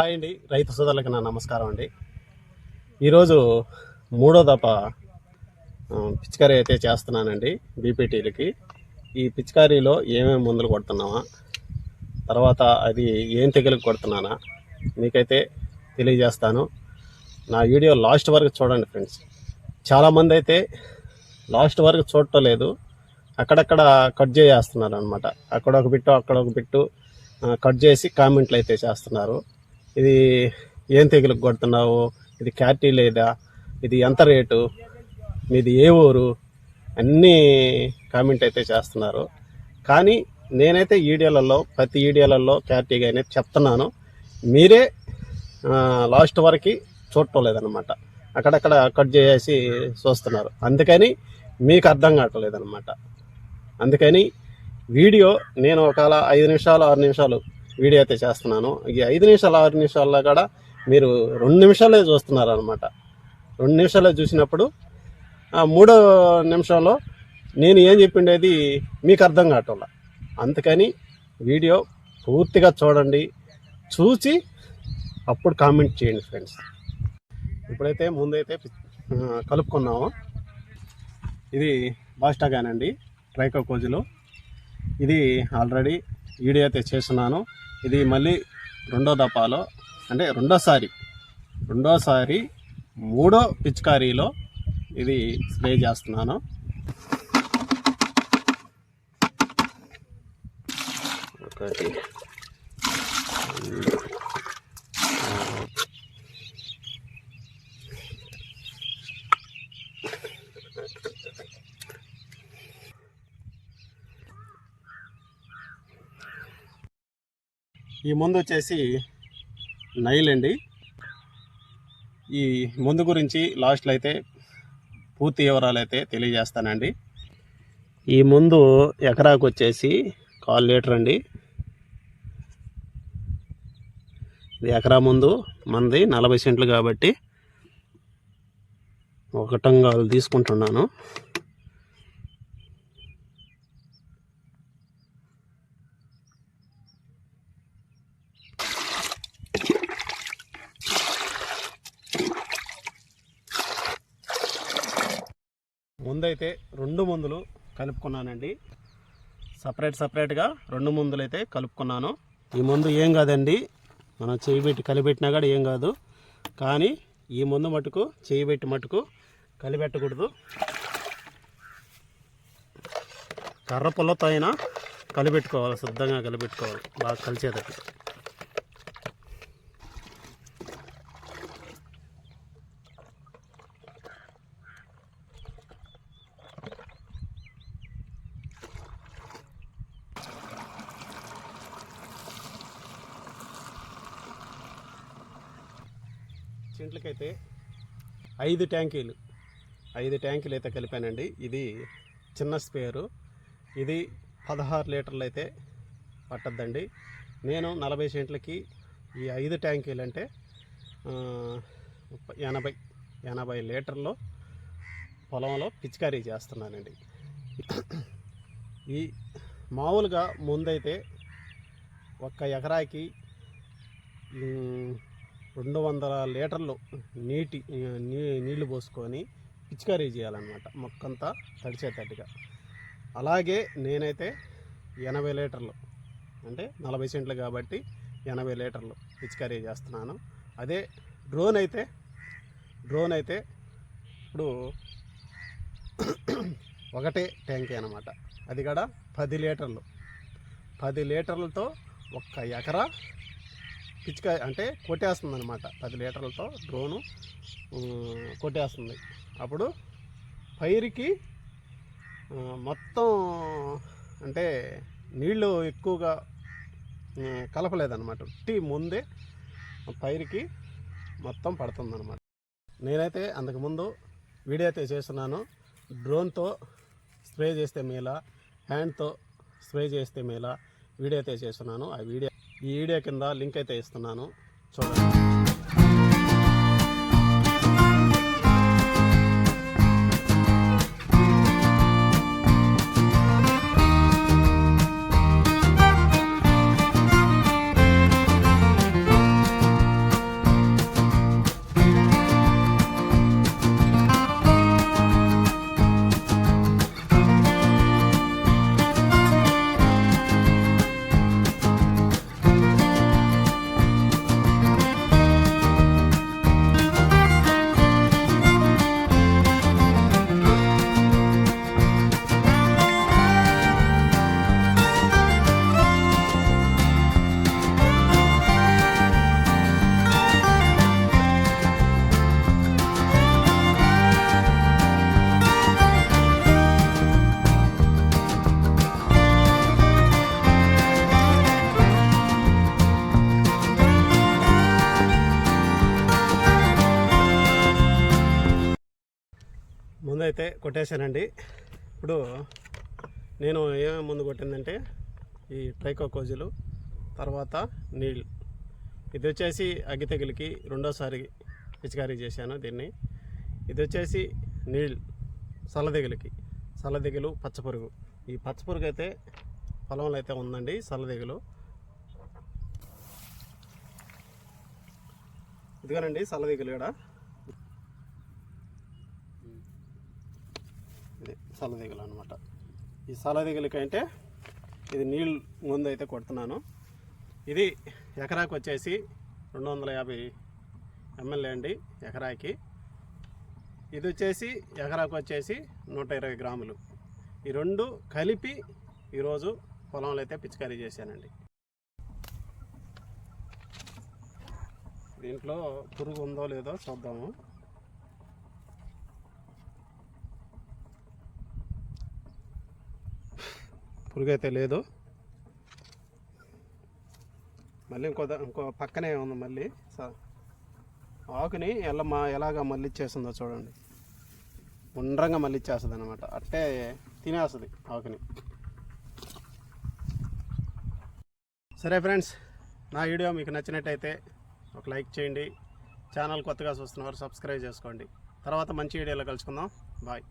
Hi అండి రైతు సోదరులకు నా నమస్కారం అండి. ఈరోజు మూడో దప పిచికారీ అయితే చేస్తున్నానండి బీపీటీలకి. ఈ పిచికారీలో ఏమేమి మందులు కొడుతున్నామా తర్వాత అది ఏం తెగులకు కొడుతున్నానా? మీకైతే తెలియజేస్తాను. నా వీడియో లాస్ట్ వరకు చూడండి ఫ్రెండ్స్. చాలామంది అయితే లాస్ట్ వరకు చూడటం లేదు. అక్కడక్కడ కట్ చేసేస్తున్నారు అనమాట అక్కడ ఒక బిట్టు అక్కడ ఒక బిట్టు కట్ చేసి కామెంట్లు అయితే చేస్తున్నారు. ఇది ఏం తెగులకు కొడుతున్నావు? ఇది క్యాటీ లేదా? ఇది ఎంత రేటు? మీది ఏ ఊరు? అన్నీ కామెంట్ అయితే చేస్తున్నారు. కానీ నేనైతే ఈడియోలలో ప్రతి ఈడియోలలో క్యాటీగా అనేది చెప్తున్నాను. మీరే లాస్ట్ వరకు చూడటం లేదనమాట అక్కడక్కడ కట్ చేసి చూస్తున్నారు. అందుకని మీకు అర్థం కావట్లేదన్నమాట అందుకని వీడియో నేను ఒకవేళ ఐదు నిమిషాలు ఆరు నిమిషాలు వీడియో అయితే చేస్తున్నాను. ఈ ఐదు నిమిషాలు ఆరు నిమిషాల్లో కూడా మీరు రెండు నిమిషాలే చూస్తున్నారు అనమాట రెండు నిమిషాలే చూసినప్పుడు ఆ మూడో నిమిషంలో నేను ఏం చెప్పిండేది మీకు అర్థం కావటంలా. అందుకని వీడియో పూర్తిగా చూడండి. చూసి అప్పుడు కామెంట్ చేయండి ఫ్రెండ్స్. ఇప్పుడైతే ముందైతే కలుపుకున్నాము ఇది బాస్టాగానండి ట్రైకో కోజులు ఇది ఆల్రెడీ వీడియో అయితే చేస్తున్నాను. ఇది మళ్ళీ రెండో దఫాలో అంటే రెండోసారి రెండోసారి మూడో పిచికారీలో ఇది స్ప్రే చేస్తున్నాను. ఒకటి. ఈ మందు వచ్చేసి నైల్ అండి. ఈ మందు గురించి లాస్ట్లో అయితే పూర్తి వివరాలు అయితే తెలియజేస్తానండి. ఈ ముందు ఎకరాకు వచ్చేసి కాల్ లీటర్ అండి. ఇది ఎకరా ముందు మనది నలభై సెంట్లు కాబట్టి ఒకటంగా తీసుకుంటున్నాను. ముందైతే రెండు మందులు కలుపుకున్నానండి. సపరేట్ సపరేట్గా రెండు మందులు అయితే కలుపుకున్నాను. ఈ మందు ఏం కాదండి. మనం చేయి పెట్టి కలిపెట్టినా కూడా ఏం కాదు. కానీ ఈ మందు మటుకు చేయి పెట్టి మటుకు కలిపెట్టకూడదు. కర్ర పుల్లతో అయినా కలిపెట్టుకోవాలి శుద్ధంగా కలిపెట్టుకోవాలి. బాగా కలిసేటట్టు. చింట్లకైతే ఐదు ట్యాంకీలు ఐదు ట్యాంకీలు అయితే కలిపానండి. ఇది చిన్న స్పేరు. ఇది పదహారు లీటర్లు అయితే పట్టద్దండి. నేను నలభై సెంట్లకి ఈ ఐదు ట్యాంకీలు అంటే ఎనభై ఎనభై లీటర్లు పొలంలో పిచికారీ చేస్తున్నానండి. ఈ మామూలుగా ముందైతే ఒక్క ఎకరాకి రెండు వందల లీటర్లు నీటి నీ నీళ్ళు పోసుకొని పిచికారీ చేయాలన్నమాట. మొక్కంతా తడిచేటట్టుగా. అలాగే నేనైతే ఎనభై లీటర్లు అంటే నలభై సెంట్లు కాబట్టి ఎనభై లీటర్లు పిచికారీ చేస్తున్నాను. అదే డ్రోన్ అయితే డ్రోన్ అయితే ఇప్పుడు ఒకటే ట్యాంకీ అనమాట అది కూడా పది లీటర్లు. పది లీటర్లతో ఒక్క ఎకరా పిచ్చిక అంటే కొట్టేస్తుంది అనమాట పది లీటర్లతో డ్రోను కొట్టేస్తుంది. అప్పుడు పైరుకి మొత్తం అంటే నీళ్ళు ఎక్కువగా కలపలేదన్నమాట. ఉట్టి ముందే పైరుకి మొత్తం పడుతుందన్నమాట. నేనైతే అంతకుముందు వీడియో అయితే చేస్తున్నాను. డ్రోన్తో స్ప్రే చేస్తే మేలా హ్యాండ్తో స్ప్రే చేస్తే మేలా వీడియో అయితే చేస్తున్నాను. ఆ వీడియో ఈ వీడియో కింద లింక్ అయితే ఇస్తున్నాను. చూడండి. అయితే కొట్టేశానండి. ఇప్పుడు నేను ఏమేమి ముందు కొట్టిందంటే ఈ ట్రైకోకోజులు తర్వాత నీళ్ళు. ఇది వచ్చేసి అగ్గి తెగులకి రెండోసారి పిచికారీ చేశాను దీన్ని. ఇది వచ్చేసి నీళ్ళు సల్లదిగులకి సల్లదిగులు పచ్చపురుగు ఈ పచ్చపురుగు అయితే పొలంలో అయితే ఉందండి సల్లదిగులు ఇదిగోనండి సల్లదిగులు కూడా. సలదిగలు అనమాట ఈ సలదిగలకంటే ఇది నీళ్ళు ముందు అయితే కొడుతున్నాను. ఇది ఎకరాకు వచ్చేసి రెండు వందల యాభై ఎంఎల్ఏ అండి ఎకరాకి. ఇది వచ్చేసి ఎకరాకు వచ్చేసి నూట ఇరవై గ్రాములు. ఈ రెండు కలిపి ఈరోజు పొలంలో అయితే పిచికారీ చేశానండి. దీంట్లో పురుగు ఉందో లేదో చూద్దాము. పురుగైతే అయితే లేదు. మళ్ళీ ఇంకో ఇంకో పక్కనే ఉంది మళ్ళీ. సార్ ఆకుని ఎలా మా ఎలాగ మళ్ళీ చేస్తుందో చూడండి. ఉండ్రంగా మళ్ళీ ఇచ్చేస్తుంది అనమాట అట్టే తినేస్తుంది ఆకుని. సరే ఫ్రెండ్స్ నా వీడియో మీకు నచ్చినట్టయితే ఒక లైక్ చేయండి. ఛానల్ కొత్తగా చూస్తున్నవారు సబ్స్క్రైబ్ చేసుకోండి. తర్వాత మంచి వీడియోలో కలుసుకుందాం. బాయ్.